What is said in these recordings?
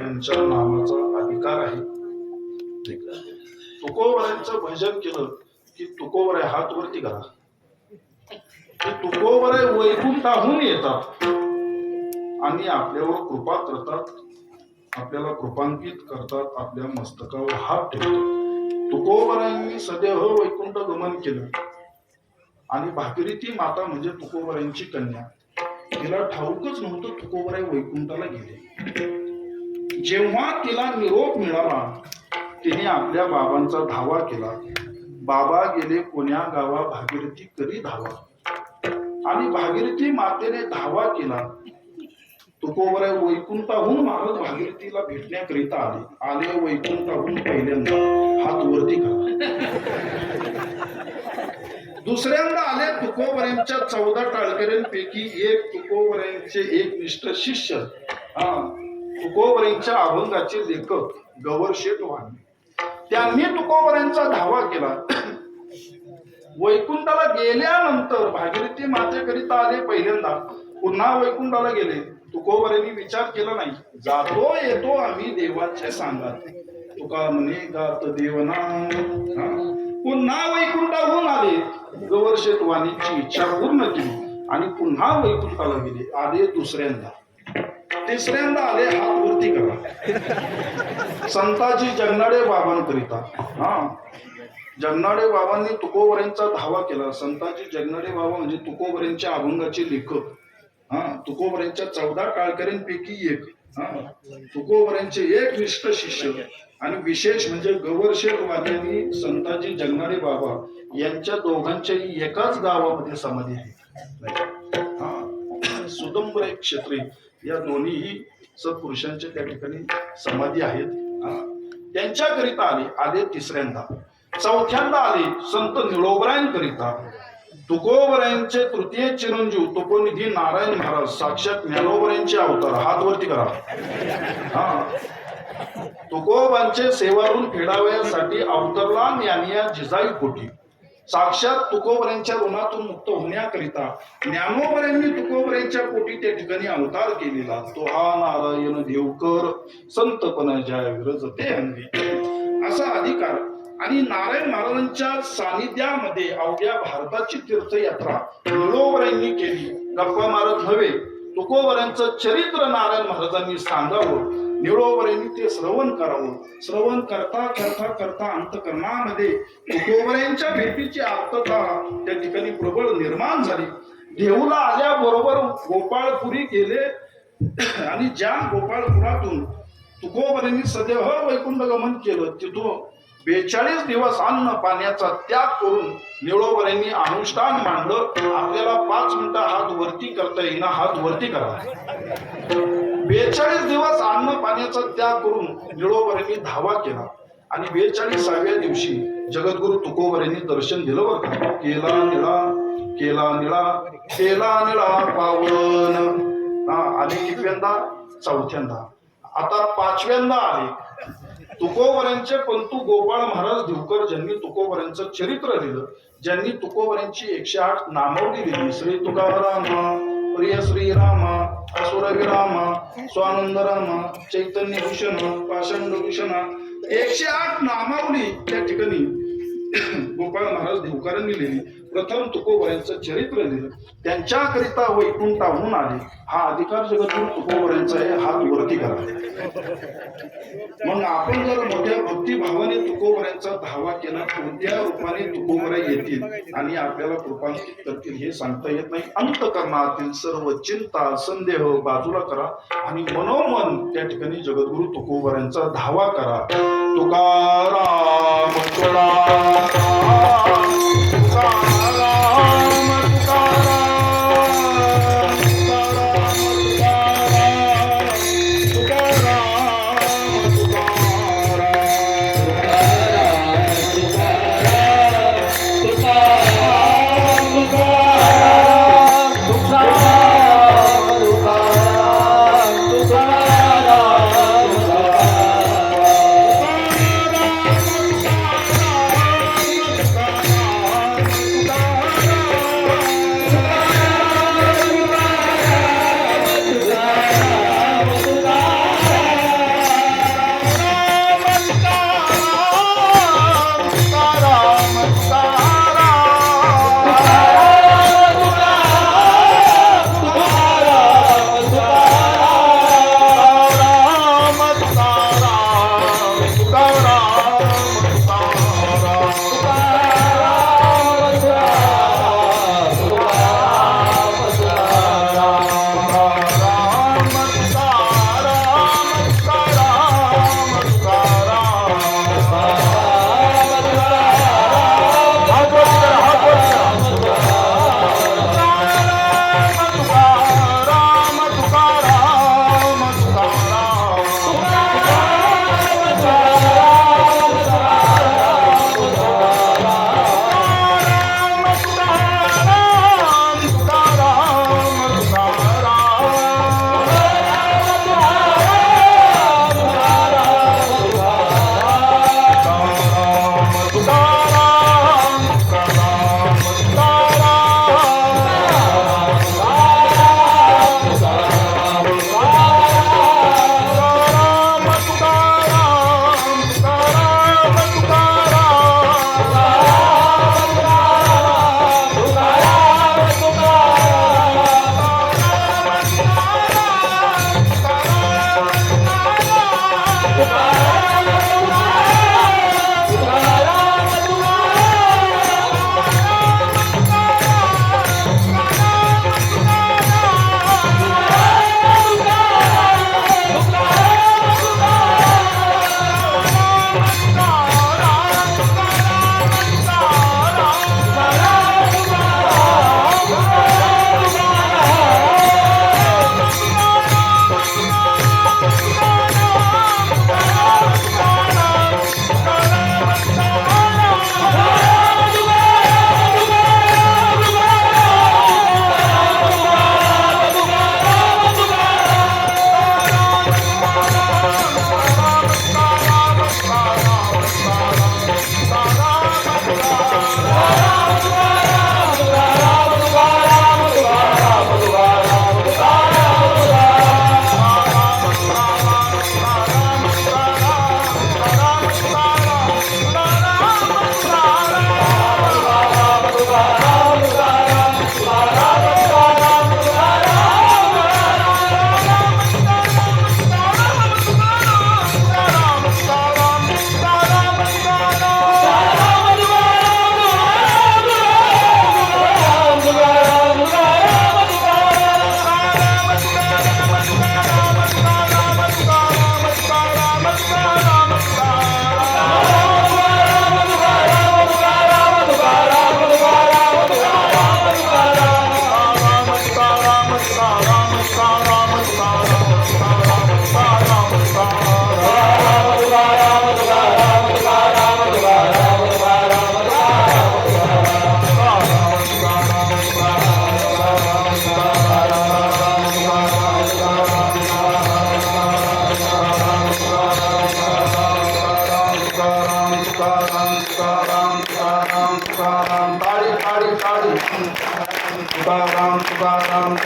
यांच्या नामाचा अधिकार आहे. तुकोबरायांचं भजन केलं की तुकोबराय हात वरती करा की तुकोबराय वैकुंठाहून येतात आणि आपल्यावर कृपा करतात आपल्याला कृपांकित करतात आपल्या मस्तकावर हात ठेवतात. तुकोबरायांनी सदैव वैकुंठ गमन केलं. आणि भागीरथी माता म्हणजे तुकोबरायांची कन्या. तिला ठाऊकच नव्हतं तुकोबराय वैकुंठाला गेले. जेव्हा तिला निरोप मिळाला तिने आपल्या बाबांचा धावा केला. बाबा गेले कोण्या गावा भागीरथी करी धावा. आणि भागीरथी मातेने धावा केला. तुकोवर वैकुंठाहून महाराज भागीरथीला भेटण्याकरिता आले. आले वैकुंठाहून पहिल्यांदा. हात वरती करा. दुसऱ्यांदा आले तुकोबऱ्यांच्या चौदा टाळकऱ्यांपैकी एक तुकोबऱ्यांचे एक निष्ठ शिष्य. हा तुकोबरेंच्या अभंगाचे लेखक गवर शेठ वाणी. त्यांनी तुकोबऱ्यांचा धावा केला. वैकुंठाला गेल्यानंतर भागीरथी मातेकरिता आले पहिल्यांदा. पुन्हा वैकुंठाला गेले. तुकोबऱ्यांनी विचार केला नाही. जातो येतो आम्ही देवाचे सांगात. तुका म्हणे गात देवना. पुन्हा वैकुंठाहून आले. गवर्षेत वाणीची इच्छा पूर्ण केली. आणि पुन्हा वैकुंठाला गेले. आले दुसऱ्यांदा. तिसऱ्यांदा आले हात वरती करा. संताजी जगनाडे बाबांकरिता. हा. जगनाडे बाबांनी तुकोबऱ्यांचा धावा केला. संताजी जगनाडे बाबा म्हणजे तुकोबऱ्यांच्या अभंगाचे लेखक. हा. तुकोबऱ्यांच्या चौदा टाळकऱ्यांपैकी एक. हा. तुकोबऱ्यांचे एक निष्ठ शिष्य आणि विशेष म्हणजे गवरशेठ वाद्यांनी संताजी जगनाडे बाबा यांच्या दोघांच्याही एकाच गावामध्ये समाधी आहे. हा. सुदंबर क्षेत्री. या दोन्हीही सत्पुरुषांच्या त्या ठिकाणी समाधी आहेत. त्यांच्याकरिता आले आले तिसऱ्यांदा. चौथ्यांदा आले संत निळोबरायांकरिता. तुकोबरायांचे तृतीय चिरंजीव तुकोनिधी नारायण महाराज साक्षात ज्ञानोबरायांचे अवतार. हात वरती करा. हा. तुकोबांचे सेवारून फेडावयासाठी अवतरला ज्ञानिया जिजाई कोटी साक्षात तुकोबऱ्यांच्या ऋणातून मुक्त होण्याकरिता ज्ञानोबऱ्यांनी तुकोबऱ्यांच्या पोटी त्या ठिकाणी अवतार केलेला. तो हा नारायण देवकर संतपण जय विरज ते असा अधिकार आणि नारायण महाराजांच्या सानिध्यामध्ये अवघ्या भारताची तीर्थयात्रा निळोबऱ्यांनी केली. गप्पा मारत नव्हे तुकोबऱ्यांचं चरित्र नारायण महाराजांनी सांगावं. निळोबऱ्यांनी ते श्रवण करावं. श्रवण करता करता करता अंतकरणामध्ये तुकोबऱ्यांच्या भेटीची आत्मता त्या ठिकाणी प्रबळ निर्माण झाली. देऊला आल्याबरोबर गोपाळपुरी गेले आणि ज्या गोपाळपुरातून तुकोबऱ्यांनी सदैव वैकुंठ गमन केलं तिथून बेचाळीस दिवस अन्न पाण्याचा त्याग करून निळोबऱ्यांनी अनुष्ठान मांडलं. आपल्याला पाच मिनिटं हात वरती करता येईना हात वरती करा. बेचाळीस दिवस अन्न पाण्याचा त्याग करून निळोबऱ्यांनी धावा केला. आणि बेचाळीसाव्या दिवशी जगद्गुरु तुकोबऱ्यांनी दर्शन दिलं बरं का? केला निळा केला निळा केला निळा पावन. हा आणि कितव्यांदा? चौथ्यांदा. आता पाचव्यांदा आले तुकोबऱ्यांचे पंतू गोपाळ महाराज दिवकर ज्यांनी तुकोबऱ्यांचं चरित्र लिहिलं ज्यांनी तुकोबऱ्यांची एकशे आठ नामवली दिली श्री तुकारामा. प्रिय श्रीरामा असुर विरामा स्वानंद रामा चैतन्य भूषण पाषंड भूषण एकशे आठ नामावली त्या ठिकाणी. गोपाळ महाराज देवकारांनी लिहिली. प्रथम तुकोबऱ्यांचं चरित्र लिहिलं. त्यांच्याकरिता वैकुंठाहून आले. हा अधिकार जगतून तुकोबऱ्यांचा आहे हात वरती करा. मग आपण जर मोठ्या भक्तिभावाने तुकोबऱ्यांचा धावा केला कोणत्या रूपाने तुकोबऱ्या येतील आणि आपल्याला कृपांकित करतील हे सांगता येत नाही. अंतकरणातील सर्व चिंता संदेह हो बाजूला करा आणि मनोमन त्या ठिकाणी जगद्गुरु तुकोबऱ्यांचा धावा करा. तुकाराम तुकाराम तुकाराम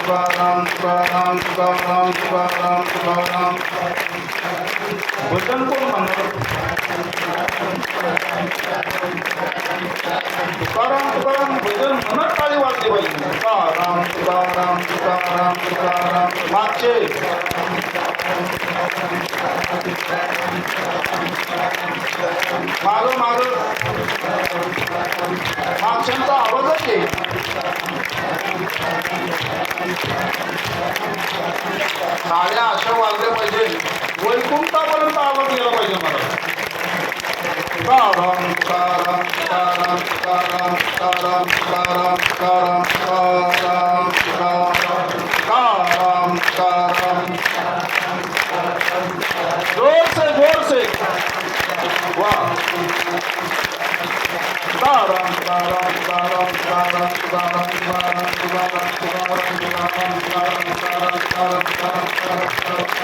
तुकाराम तुकाराम तुकाराम तुकाराम तुकाराम भजन कोण म्हणणार तुकाराम तुकाराम भजन म्हणत टाळी वाजले पाहिजे तुकाराम तुकाराम तुकाराम तुकाराम. मागचे. माग माग. मागच्यांचा आवाजच आहे नाड्या आशा वाजल्या पाहिजे वैकुंठापर्यंत आवाज गेला पाहिजे मला ताराम ताराम ताराम ताराम ताराम ताराम Thank you.